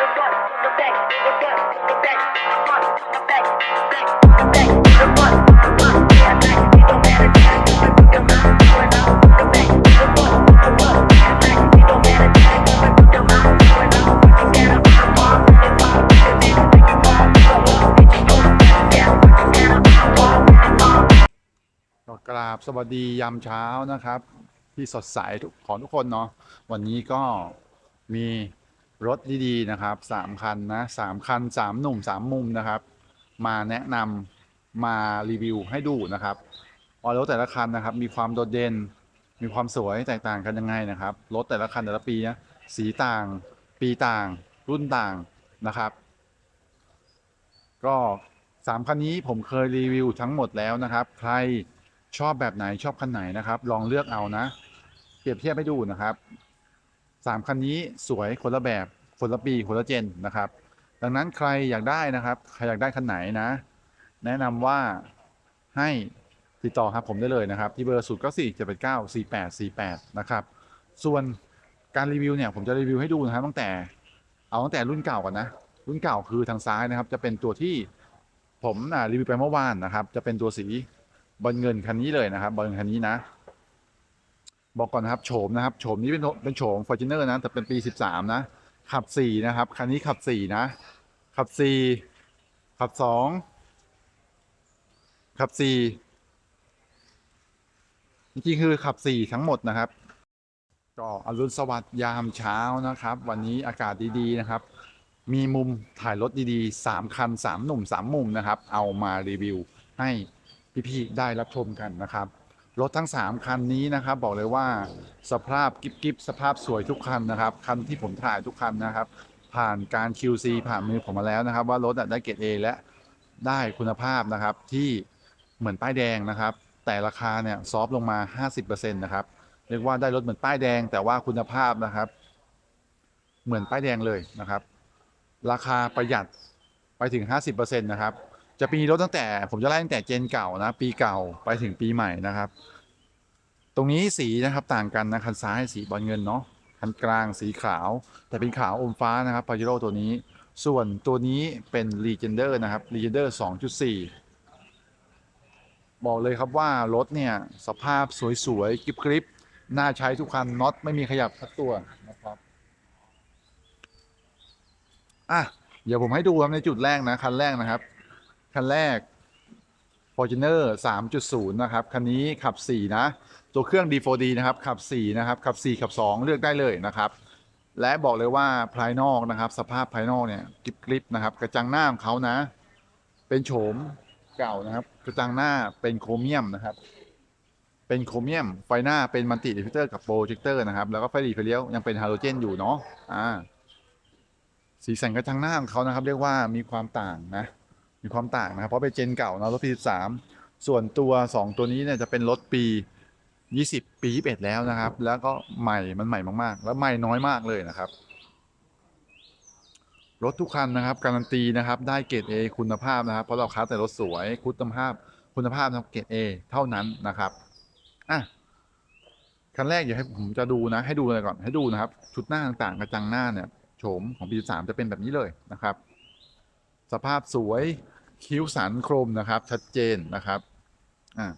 กราบสวัสดียามเช้านะครับ ที่สดใสทุกของทุกคนเนาะวันนี้ก็มี รถดีๆนะครับสามคันนะสามคันสามหนุ่มสามมุมนะครับ มาแนะนำมารีวิวให้ดูนะครับว่ารถแต่ละคันนะครับ มีความโดดเด่นมีความสวยแตกต่างกันยังไงนะครับรถแต่ละคันแต่ละปีนะสีต่างปีต่างรุ่นต่างนะครับ ก็สามคันนี้ผมเคยรีวิวทั้งหมดแล้วนะครับ ใครชอบแบบไหนชอบคันไหนนะครับ ลองเลือกเอานะ เปรียบเทียบให้ดูนะครับ สามคันนี้สวยคนละแบบคนละปีคนละเจนนะครับ ดังนั้นใครอยากได้นะครับ ใครอยากได้คันไหนนะ แนะนำว่าให้ติดต่อครับผมได้เลยนะครับ ที่เบอร์0 9 4 7 8 9 4 8 4 8นะครับ ส่วนการรีวิวเนี่ยผมจะรีวิวให้ดูนะครับตั้งแต่เอาตั้งแต่รุ่นเก่าก่อนนะ รุ่นเก่าคือทางซ้ายนะครับ จะเป็นตัวที่ผมอ่ารีวิวไปเมื่อวานนะครับ จะเป็นตัวสีบอลเงินคันนี้เลยนะครับบอลเงินคันนี้นะ บอกก่อนนะครับโฉมนะครับโฉมนี้เป็นเป็นโฉม f o r t u n e r นะแต่เป็นปี 13 นะ ขับ 4 นะครับ คันนี้ขับ 4 นะ ขับ 4 ขับ 2 ขับ 4 จริงๆคือขับ 4 ทั้งหมดนะครับ ก็อรุณสวัสดิ์ยามเช้านะครับ วันนี้อากาศดีๆนะครับ มีมุมถ่ายรถดีๆ 3 คัน 3 หนุ่ม 3 มุมนะครับ เอามารีวิวให้พี่ๆได้รับชมกันนะครับ รถทั้ง 3 คันนี้นะครับ บอกเลยว่าสภาพกิบกิบสภาพสวยทุกคันนะครับ คันที่ผมถ่ายทุกคันนะครับ ผ่านการ QC ผ่านมือผมมาแล้วนะครับ ว่ารถได้เกรด A และได้คุณภาพนะครับที่เหมือนป้ายแดงนะครับ แต่ราคาเนี่ยซอฟต์ลงมา 50%นะครับเรียกว่าได้รถเหมือนป้ายแดง แต่ว่าคุณภาพนะครับ เหมือนป้ายแดงเลยนะครับ ราคาประหยัดไปถึง 50%นะครับ จะมีรถตั้งแต่ ผมจะไล่ตั้งแต่เจนเก่านะ ปีเก่าไปถึงปีใหม่นะครับ ตรงนี้สีนะครับต่างกันนะคันซ้ายสีบอลเงินเนาะคันกลางสีขาว แต่เป็นขาวอมฟ้านะครับปาเจโร่ตัวนี้ ส่วนตัวนี้เป็น Legender นะครับ Legender 2.4 บอกเลยครับว่ารถเนี่ย สภาพสวยๆกริบๆน่าใช้ทุกคันน็อตไม่มีขยับสักตัวนะครับอะเดี๋ยวผมให้ดูครับในจุดแรกนะคันแรกนะครับ คันแรก Fortuner 3.0 นะครับ คันนี้ขับ 4 นะ ตัวเครื่อง D4D นะครับ ขับ 4 นะครับ ขับ 4 ขับ 2 เลือกได้เลยนะครับ และบอกเลยว่าภายนอกนะครับ สภาพภายนอกเนี่ยกริบกริบนะครับ กระจังหน้าของเขานะ เป็นโฉมเก่านะครับ กระจังหน้าเป็นโครเมียมนะครับ เป็นโครเมียม ไฟหน้าเป็นมัลติดิฟิเตอร์กับโปรเจคเตอร์นะครับ แล้วก็ไฟหลีไฟเลี้ยวยังเป็นฮาโลเจนอยู่เนาะ อ่า สีสันกระจังหน้าของเขานะครับ เรียกว่ามีความต่างนะ มีความต่างนะครับ เพราะเป็นเจนเก่านะรถปี13ส่วนตัว 2 ตัวนี้เนี่ยจะเป็นรถปี 20 ปี 21 แล้วนะครับ แล้วก็ใหม่มันใหม่มากๆ แล้วใหม่น้อยมากเลยนะครับ รถทุกคันนะครับ การันตีนะครับ ได้เกรด A คุณภาพนะครับ เพราะเราคัดแต่รถสวยคุณภาพ คุณภาพนะเกรด A เท่านั้นนะครับอะคันแรกอยากให้ผมจะดูนะ ให้ดูเลยก่อนให้ดูนะครับ ชุดหน้าต่างๆกระจังหน้าเนี่ยโฉมของปี 3 จะเป็นแบบนี้เลยนะครับ สภาพสวยคิ้วสันโครมนะครับชัดเจนนะครับอ่า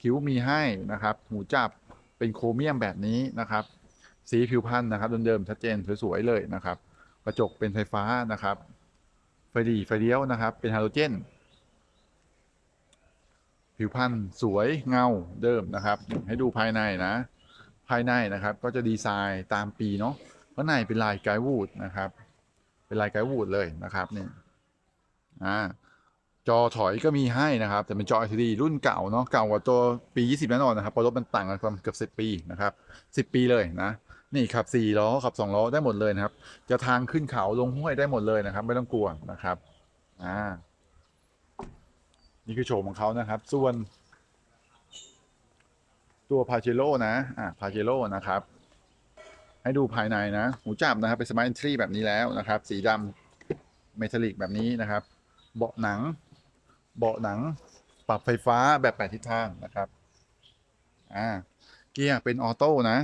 คิ้วมีให้นะครับ หูจับเป็นโครเมียมแบบนี้นะครับ สีผิวพันธุ์นะครับเดิมๆชัดเจนสวยๆเลยนะครับ กระจกเป็นไฟฟ้านะครับ ไฟดีไฟเลี้ยวนะครับ เป็นฮาโลเจน ผิวพันธุ์สวยเงาเดิมนะครับ ให้ดูภายในนะ ภายในนะครับก็จะดีไซน์ตามปีเนาะข้างในเป็นลายไกด์วูดนะครับ เป็นลายไกด์วูดเลยนะครับเนี่ย อ่าจอถอยก็มีให้นะครับ แต่เป็นจอ LCD รุ่นเก่าเนาะเก่ากว่าตัวปี 20 แน่นอนนะครับเพราะรถมันต่างกันประมาณเกือบ 10 ปีนะครับ 10 ปีเลยนะ นี่ขับ 4 ล้อ ขับ 2 ล้อได้หมดเลยนะครับ จะทางขึ้นเขาลงห้วยได้หมดเลยนะครับ ไม่ต้องกลัวนะครับอ่านี่คือโฉมของเขานะครับ ส่วนตัวพาเจโร่นะอ่าพาเจโร่นะครับ ให้ดูภายในนะ หูจับนะครับเป็นสมาร์ท e อนทรีแบบนี้แล้วนะครับ สีดำเมทัลลิกแบบนี้นะครับ เบาะหนัง เบาะหนัง ปรับไฟฟ้าแบบแปดทิศทางนะครับ อ่า เกียร์เป็นออโต้นะ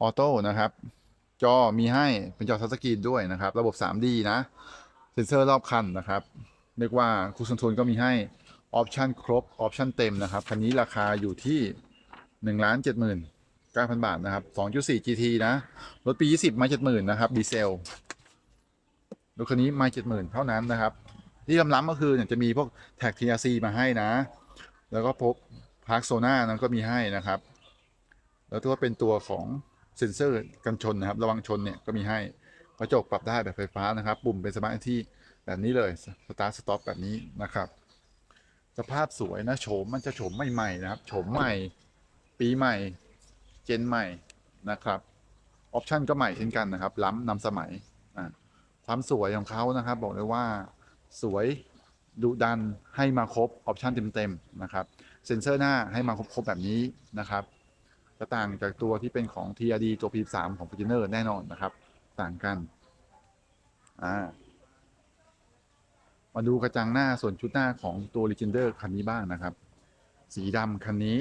ออโต้นะครับ จอมีให้เป็นจอทัชสกรีนด้วยนะครับ ระบบ 3D นะ เซ็นเซอร์รอบคันนะครับเรียกว่าคูส o นโทนก็มีให้ออปชันครบออปชันเต็มนะครับคันนี้ราคาอยู่ที่1นึ่งล้านเจ็ดหมื่นเก้าพันบาทนะครับ2.4 GT นะ รถปี20มา70,000นะครับดีเซลรถคันนี้มา70,000เท่านั้นนะครับ ที่ล้ำๆก็คือเนี่ยจะมีพวกแท็ก TRC มาให้นะ แล้วก็พบพาร์คโซน่านั้นก็มีให้นะครับ แล้วตัวเป็นตัวของเซ็นเซอร์กันชนนะครับ ระวังชนเนี่ยก็มีให้กระจกปรับได้แบบไฟฟ้านะครับ ปุ่มเป็นสมาร์ทที่แบบนี้เลยสตาร์ทสต็อปแบบนี้นะครับ สภาพสวยนะโฉมมันจะโฉมใหม่ๆนะครับโฉมใหม่ ปีใหม่ เจนใหม่นะครับออปชันก็ใหม่เช่นกันนะครับ ล้ำนำสมัยความสวยของเขานะครับ บอกเลยว่า สวยดุดันให้มาครบออปชันเต็มๆนะครับเซ็นเซอร์หน้าให้มาครบๆแบบนี้นะครับจะต่างจากตัวที่เป็นของ TRD ตัว P3 ของ f o r t u n e r แน่นอนนะครับ ต่างกันอ่ามาดูกระจังหน้าส่วนชุดหน้าของตัว Legender คันนี้บ้างนะครับ สีดำคันนี้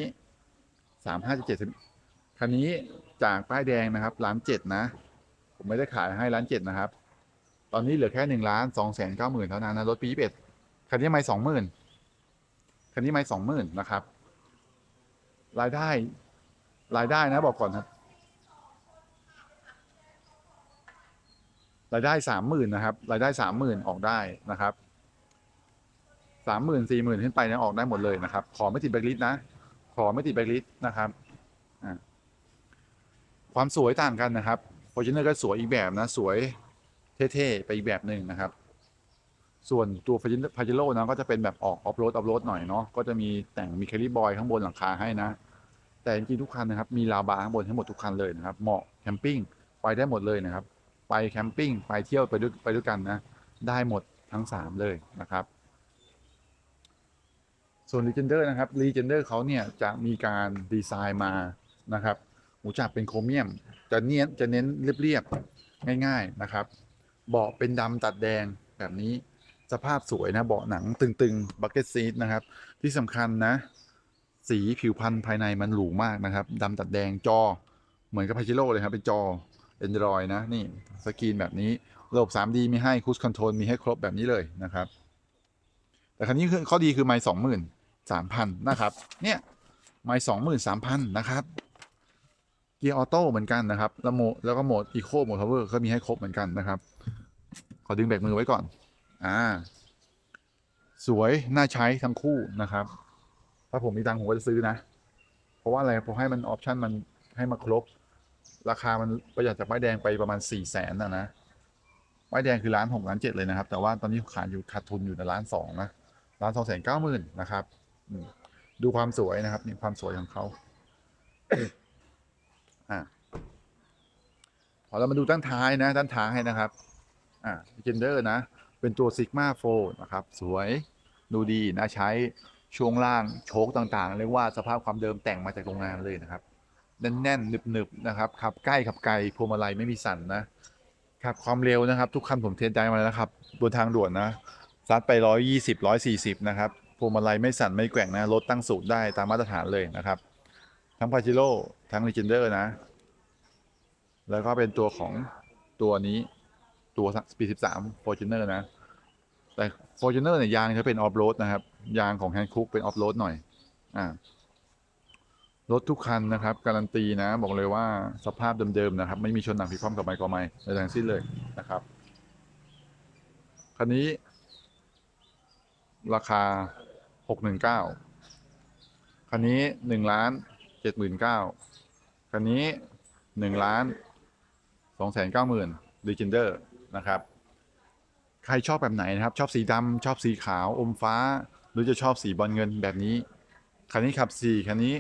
35.7คันนี้จากป้ายแดงนะครับล้านเจ็ดนะ ผมไม่ได้ขายให้ล้านเจ็ดนะครับ ตอนนี้เหลือแค่หนึ่งล้านสองแสนเก้าหมื่นเท่านั้นนะรถปีเป็ดคันนี้ไม่สองหมื่นคันนี้ไม่สองหมื่นนะครับ รายได้ รายได้นะบอกก่อนครับ รายได้สามหมื่นนะครับ รายได้สามหมื่นออกได้นะครับสามหมื่นสี่หมื่นขึ้นไปเนี่ยออกได้หมดเลยนะครับ ขอไม่ติดแบล็คลิสต์นะ ขอไม่ติดแบล็คลิสต์นะครับความสวยต่างกันนะครับฟอร์จูเนอร์ก็สวยอีกแบบนะ สวย เท่ๆ ไปอีกแบบหนึ่งนะครับ ส่วนตัวฟาจิโร่นะก็จะเป็นแบบออกออฟโรดออฟโรดหน่อยเนาะก็จะมีแต่งมีแคลิบอยข้างบนหลังคาให้นะ แต่จริงๆทุกคันนะครับ มีลาวบาร์ข้างบนให้งหมดทุกคันเลยนะครับ เหมาะแคมปิ้งไปได้หมดเลยนะครับ ไปแคมปิ้งไปเที่ยวไปด้วยไปด้วยกันนะ ได้หมดทั้ง 3 เลยนะครับ ส่วน Legender นะครับ Legender เขาเนี่ยจะมีการดีไซน์มานะครับ หมูจับเป็นโครเมียม จะเน้นจะเน้นเรียบๆง่าย ๆนะครับ เบาะเป็นดำตัดแดงแบบนี้สภาพสวยนะเบาะหนังตึงๆบักเก็ตซีทนะครับ ที่สำคัญนะ สีผิวพันธุ์ภายในมันหรูมากนะครับดำตัดแดงจอ เหมือนกับพาชิโร่เลยครับ เป็นจอ Android นะ นี่สกรีนแบบนี้ระบบ 3D มีให้คู i คอนโทรลมีให้ครบแบบนี้เลยนะครับ แต่ครั้นี้คือข้อดีคือไม่สองหมื่นสามพันนะครับ เนี่ยไม่สองหมื่นสามพันนะครับเกียร์ออโต้เหมือนกันนะครับ แล้วโหมดแล้วก็โหมดอีโคโหมดพาวเวอร์ก็มีให้ครบเหมือนกันนะครับ อดึงเบกมือไว้ก่อน อ่า สวยน่าใช้ทั้งคู่นะครับ ถ้าผมมีตังค์ผมก็จะซื้อนะ เพราะว่าอะไรเพราะให้มันออปชันมันให้มาครบ ราคามันประหยัดจากป้แดงไปประมาณสี่แสนนะนะป้แดงคือล้านหกล้านเจ็ดเลยนะครับ แต่ว่าตอนนี้ขายอยู่ขาดทุนอยู่ในล้านสองนะล้านสองแสนเก้าหมื่นนะครับดูความสวยนะครับนี่ความสวยของเขาอ่าพอเรามาดูด้านท้ายนะด้านท้ายนะครับ อ่าเจนเดอร์นะ เป็นตัวซิกมาโฟนะครับ สวยดูดีน่าใช้ช่วงล่างโชคต่างๆ เรียกว่าสภาพความเดิมแต่งมาจากโรงงานเลยนะครับ แน่นๆหนึบๆนะครับขับใกล้ขับไกลพวงมาลัยไม่มีสั่นนะขับความเร็วนะครับ ทุกคันผมเทสใจมาแล้วนะครับบนทางด่วนนะซัดไป 120 140 นะครับพวงมาลัยไม่สั่นไม่แกว่งนะรถตั้งสูตรได้ตามมาตรฐานเลยนะครับ ทั้งพาจิโร่ทั้ง l ีเจนเดอร์นะ แล้วก็เป็นตัวของตัวนี้ ตัว Speed 13 Fortuner นอร์นะ แต่ Fortuner เนี่ยยางเขาเป็นออฟโรดนะครับ ยางของ Hankook เป็นออฟโรดหน่อย อ่ารถทุกคันนะครับ การันตีนะ บอกเลยว่าสภาพเดิมๆนะครับ ไม่มีชนหนักพิคว่ำกับไมค์กอไม้ในทั้งสิ้นเลยนะครับคันนี้ ราคา619คันนี้1ล้าน79,000คันนี้1ล้าน290,000 Legender นดิจินเดอร์ นะครับ ใครชอบแบบไหนนะครับ ชอบสีดำชอบสีขาวอมฟ้า หรือจะชอบสีบอลเงินแบบนี้ คันนี้ขับ4คันนี้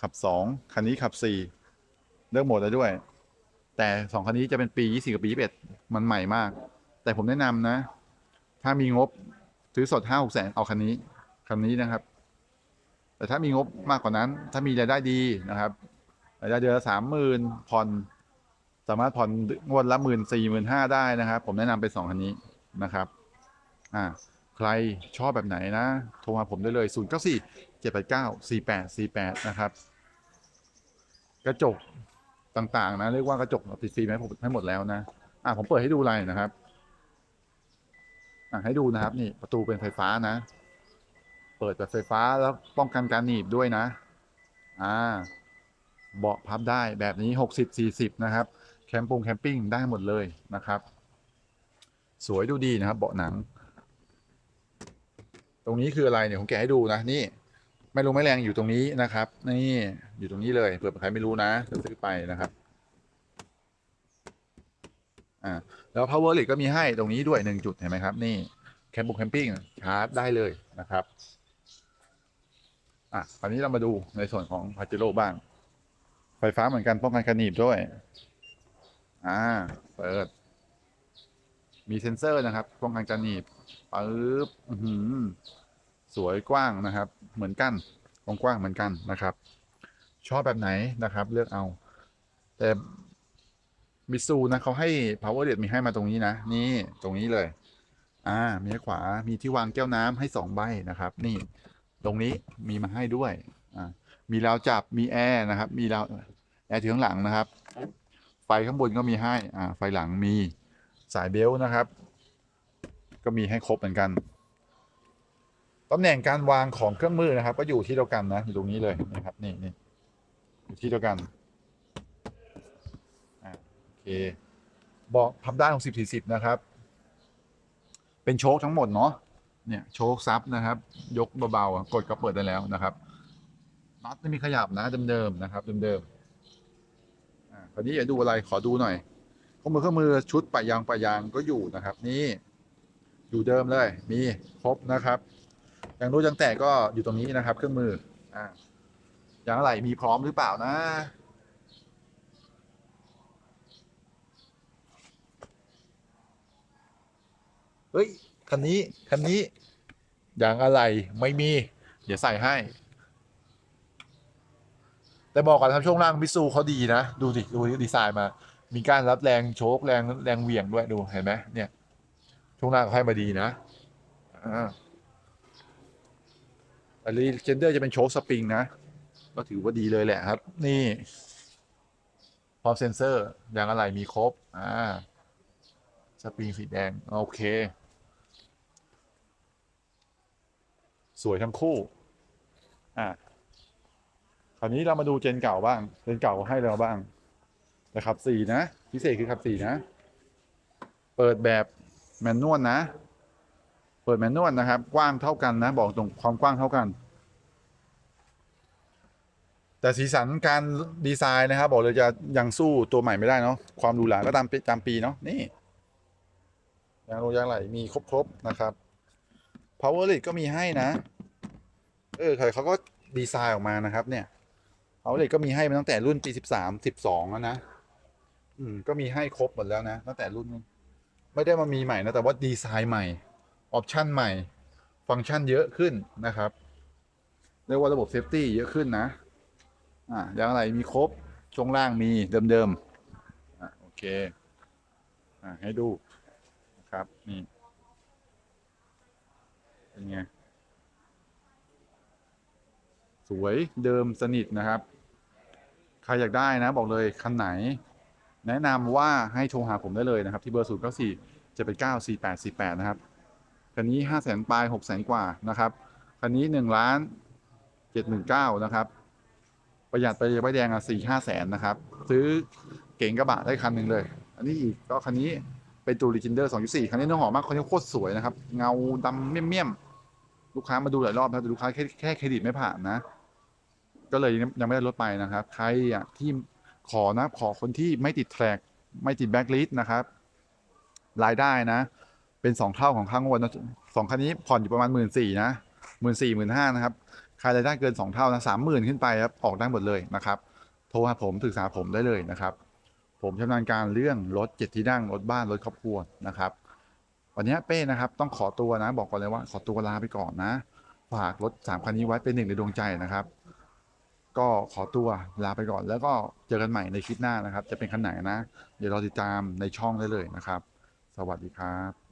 ขับ 2 คันนี้ขับ 4 เลือกโหมดได้ด้วย แต่ 2 คันนี้จะเป็นปี 20กับปี 21 มันใหม่มาก แต่ผมแนะนำนะ ถ้ามีงบซื้อสด 5 6แสนเอาคันนี้ คันนี้นะครับ แต่ถ้ามีงบมากกว่านั้น ถ้ามีรายได้ดีนะครับ รายได้เดือนละสามหมื่นผ่อน สามารถผ่อนงวดละหมื่นสี่หมื่นห้าได้นะครับ ผมแนะนำไปสองคันนี้นะครับอ่าใครชอบแบบไหนนะ โทรมาผมได้เลย 0 9 4 7 8 9 4 8 4 8 นะครับ กระจกต่างๆ นะ เรียกว่ากระจกติดฟิล์มให้ผมให้หมดแล้วนะ อะผมเปิดให้ดูเลยนะครับ อะให้ดูนะครับ นี่ประตูเป็นไฟฟ้านะ เปิดแบบไฟฟ้าแล้วป้องกันการหนีบด้วยนะ อ่า เบาะพับได้แบบนี้หกสิบสี่สิบนะครับ แคมปงแคมปิ้งได้หมดเลยนะครับ สวยดูดีนะครับเบาะหนัง ตรงนี้คืออะไรเนี่ยผมแกะให้ดูนะนี่ไม่รู้ไม่แรงอยู่ตรงนี้นะครับ นี่อยู่ตรงนี้เลยเผื่อใครไม่รู้นะซื้อไปนะครับอ่าแล้ว power l e ก็มีให้ตรงนี้ด้วยหนึ่งจุดเห็นไหมครับ นี่แคมป์บุกแคมปิ้งชาร์จได้เลยนะครับอะคราวนี้เรามาดูในส่วนของพาเจโร่บ้าง ไฟฟ้าเหมือนกันป้องกันการหนีบด้วย อ่าเปิด มีเซ็นเซอร์นะครับป้องกันการหนีบปึ๊บหือสวยกว้างนะครับ เหมือนกันกว้างเหมือนกันนะครับ ชอบแบบไหนนะครับ เลือกเอา แต่มิซูนะเขาให้ power d e มีให้มาตรงนี้นะ นี่ตรงนี้เลย อ่า มีขวามีที่วางแก้วน้ำให้สองใบนะครับ นี่ ตรงนี้มีมาให้ด้วย อ่า มีราวจับมีแอร์นะครับ มีราวแอร์ถึงข้างหลังนะครับ ไฟข้างบนก็มีให้อ่าไฟหลังมีสายเบลต์นะครับ ก็มีให้ครบเหมือนกันตำแหน่งการวางของเครื่องมือนะครับ ก็อยู่ที่เดียวกันนะอยู่ตรงนี้เลยนะครับนี่นี่อยู่ที่เดียวกันอ่าโอเคบาะพับได้ของสิบสี่สิบนะครับ เป็นโชคทั้งหมดเนาะเนี่ยโชคซับนะครับ ยกเบาๆกดก็เปิดได้แล้วนะครับน็อตไม่มีขยับนะเดิมๆนะครับเดิมๆ อ่าคราวนี้อยากดูอะไรขอดูหน่อยเครื่องมือเครื่องมือชุดปะยางปะยางก็อยู่นะครับ นี่อยู่เดิมเลย มีครบนะครับยางรู้ยางแตกก็อยู่ตรงนี้นะครับ เครื่องมืออ่ายางอะไรมีพร้อมหรือเปล่านะเฮ้ยคันนี้คันนี้ยางอะไรไม่มี เดี๋ยวใส่ให้ แต่บอกก่อนทำช่วงล่างมิซูเขาดีนะ ดูดิดูดีไซน์มา มีการรับแรงโชกแรงแรงเหวี่ยงด้วยดูเห็นไหมเนี่ยช่วงล่างเขาให้มาดีนะอ่าอันนี้เจนเดอร์จะเป็นโชคสปริงนะ ก็ถือว่าดีเลยแหละครับ นี่พร้อมเซนเซอร์ยางอะไรมีครบ อ่า สปริงสีแดง โอเค สวยทั้งคู่ อ่าาวนี้เรามาดูเจนเก่าบ้าง เจนเก่าให้เราบ้างแต่ขับสี่นะ พิเศษคือขับสี่นะ เปิดแบบแมนนวลนะ เปิดแมนนวลนะครับ กว้างเท่ากันนะ บอกตรงความกว้างเท่ากัน แต่สีสันการดีไซน์นะครับ บอกเลยจะยังสู้ตัวใหม่ไม่ได้เนาะ ความหรูหราก็ตามตามปีเนาะ นี่ยางโรยางไหลมีครบๆนะครับ power l e d ก็มีให้นะ เออเขาก็ดีไซน์ออกมานะครับเนี่ย power l e d ก็มีให้มาตั้งแต่รุ่นปีสิบสามสิบสองแล้วนะ อืม ก็มีให้ครบหมดแล้วนะ ตั้งแต่รุ่นนู้ไม่ได้มามีใหม่นะ แต่ว่าดีไซน์ใหม่ ออปชันใหม่ ฟังก์ชันเยอะขึ้นนะครับ เรียกว่าระบบเซฟตี้เยอะขึ้นนะ อ่ายางไรมีครบ ช่วงล่างมีเดิมๆ อ่โอเค อะให้ดูนะครับ นี่ เป็นไงสวยเดิมสนิทนะครับ ใครอยากได้นะบอกเลยคันไหน แนะนำว่าให้โทรหาผมได้เลยนะครับ ที่เบอร์ศูนย์เก้าสี่จะเป็นเก้าสี่แปดสี่แปดนะครับคันนี้ห้าแสนปลายหกแสนกว่านะครับคันนี้หนึ่งล้านเจ็ดหมื่นเก้านะครับประหยัดไปเลยใบแดงอะสี่ห้าแสนนะครับ ซื้อเก๋งกระบะได้คันหนึ่งเลย อันนี้อีกก็คันนี้เป็นตูริจินเดอร์สองสี่คันนี้น้อหอมมากคันนี้โคตรสวยนะครับ เงาดำเมี่ยมๆลูกค้ามาดูหลายรอบแล้วแต่ลูกค้าแค่แค่เครดิตไม่ผ่านนะ ก็เลยยังไม่ได้ลดไปนะครับ ใครอะที่ขอนะขอคนที่ไม่ติดแทร็กไม่ติดแบ็กลิสต์นะครับรายได้นะ เป็นสองเท่าของข้างวันะสองคันนี้ผ่อนอยู่ประมาณหมื่นสี่นะหมื่นสี่หมื่นห้านะครับ ใครรายได้เกินสองเท่านะสามหมื่นขึ้นไปครับออกได้หมดเลยนะครับ โทรหาผมปรึกษาผมได้เลยนะครับ ผมชำนาญการเรื่องรถเจ็ดที่นั่งรถบ้านรถครอบครัวนะครับ วันนี้เป้นะครับ ต้องขอตัวนะ บอกก่อนเลยว่าขอตัวลาไปก่อนนะ ฝากรถสามคันนี้ไว้เป็นหนึ่งในดวงใจนะครับ ก็ขอตัวลาไปก่อน แล้วก็เจอกันใหม่ในคลิปหน้านะครับ จะเป็นคันไหนนะ เดี๋ยวรอติดตามในช่องได้เลยนะครับ สวัสดีครับ